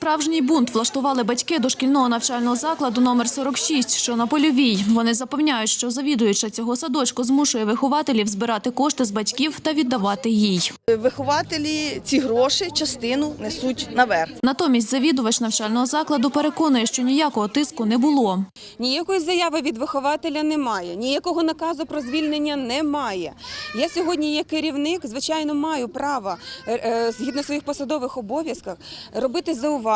Справжній бунт влаштували батьки дошкільного навчального закладу номер 46, що на польовій. Вони запевняють, що завідуюча цього садочку змушує вихователів збирати кошти з батьків та віддавати їй. Вихователі ці гроші частину несуть наверх. Натомість завідувач навчального закладу переконує, що ніякого тиску не було. Ніякої заяви від вихователя немає, ніякого наказу про звільнення немає. Я сьогодні, як керівник, звичайно, маю право е, е, згідно своїх посадових обов'язків робити зауваження.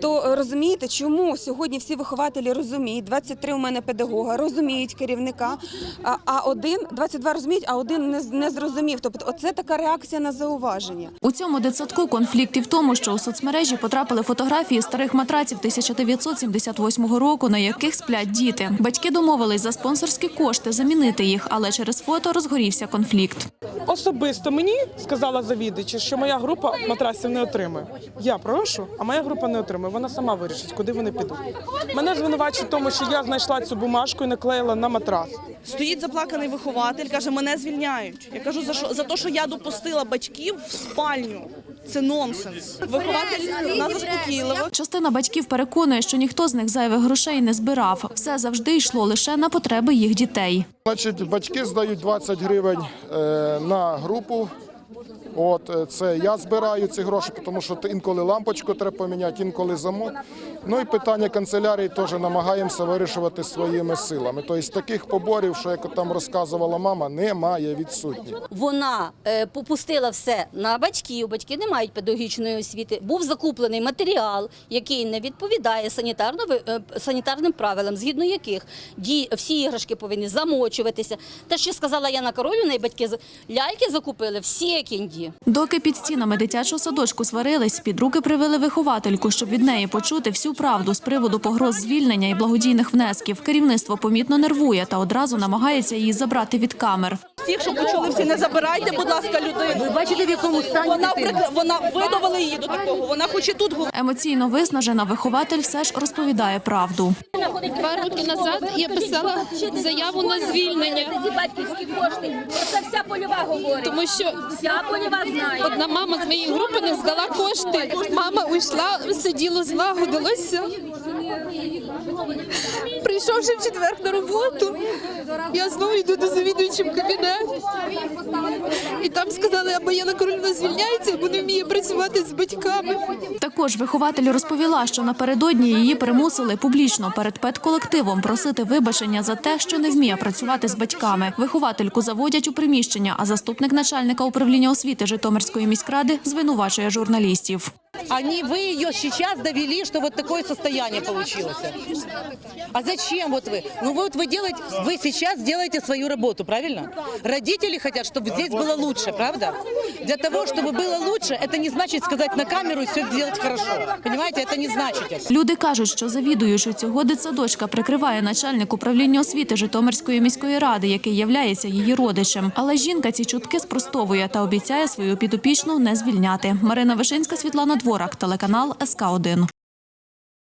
То е, розумієте, чому сьогодні всі вихователі розуміють, 23 у мене педагога, розуміють керівника, а, а один, 22 розуміють, а один не, з- не зрозумів. Тобто, оце така реакція на зауваження. У цьому дитсадку конфлікт і в тому, що у соцмережі потрапили фотографії старих матраців 1978 року, на яких сплять діти. Батьки домовились за спонсорські кошти замінити їх, але через фото розгорівся конфлікт. Особисто мені сказала завідувача, що моя група матрасів не отримує. Я прошу, а моя група не отримує. Вона сама вирішить, куди вони підуть. Мене звинувачують в тому, що я знайшла цю бумажку і наклеїла на матрас. Стоїть заплаканий вихователь, каже, мене звільняють. Я кажу, за що за те, що я допустила батьків в спальню. Це нонсенс. Вихователь нас заспокійливо. Частина батьків переконує, що ніхто з них зайвих грошей не збирав. Все завжди йшло лише на потреби їх дітей. Значить, батьки здають 20 гривень е, на групу. От е, це я збираю ці гроші, тому що інколи лампочку треба поміняти, інколи замок. Ну і питання канцелярії теж намагаємося вирішувати своїми силами. Тобто таких поборів, що як там розказувала мама, немає відсутні. Вона е, попустила все на батьків. Батьки не мають педагогічної освіти. Був закуплений матеріал, який не відповідає санітарно е, санітарним правилам, згідно яких всі іграшки повинні замочуватися. Те, що сказала Яна Королівна, і батьки ляльки закупили всі кінді. Доки під стінами дитячого садочку сварились, під руки привели виховательку, щоб від неї почути всю правду з приводу погроз звільнення і благодійних внесків. Керівництво помітно нервує та одразу намагається її забрати від камер. Всіх, що почули, всі не забирайте, будь ласка, людину. Ви бачите, в якому стані вона, прикла- вона видавила її до такого. Вона хоче тут говорити. Емоційно виснажена вихователь все ж розповідає правду. Два роки назад я писала заяву на звільнення, Ці батьківські кошти. Це вся польова говорить. тому що Вся польова. Одна мама з моєї групи не здала кошти. Мама уйшла, сиділо, злагодилося. Прийшовши в четвер на роботу, я знову йду до завідуючим кабінет. І там сказали, або Яна Корольна звільняється, або не вміє працювати з батьками. Також вихователь розповіла, що напередодні її примусили публічно перед педколективом просити вибачення за те, що не вміє працювати з батьками. Виховательку заводять у приміщення, а заступник начальника управління освіти Житомирської міськради звинувачує журналістів. Они, вы ее сейчас довели, что вот такое состояние получилось. А зачем вот вы? Ну вот вы делаете, вы сейчас делаете свою работу, правильно? Родители хотят, чтобы здесь было лучше, правда? Для того, чтобы было лучше, это не значит сказать на камеру и все делать хорошо. Понимаете, это не значит это. Люди кажуть, що завідуючи цього дитсадочка прикриває начальник управління освіти Житомирської міської ради, який являється її родичем. Але жінка ці чутки спростовує та обіцяє свою підопічну не звільняти. Марина Вишинська, Світлана Дворак, телеканал СК 1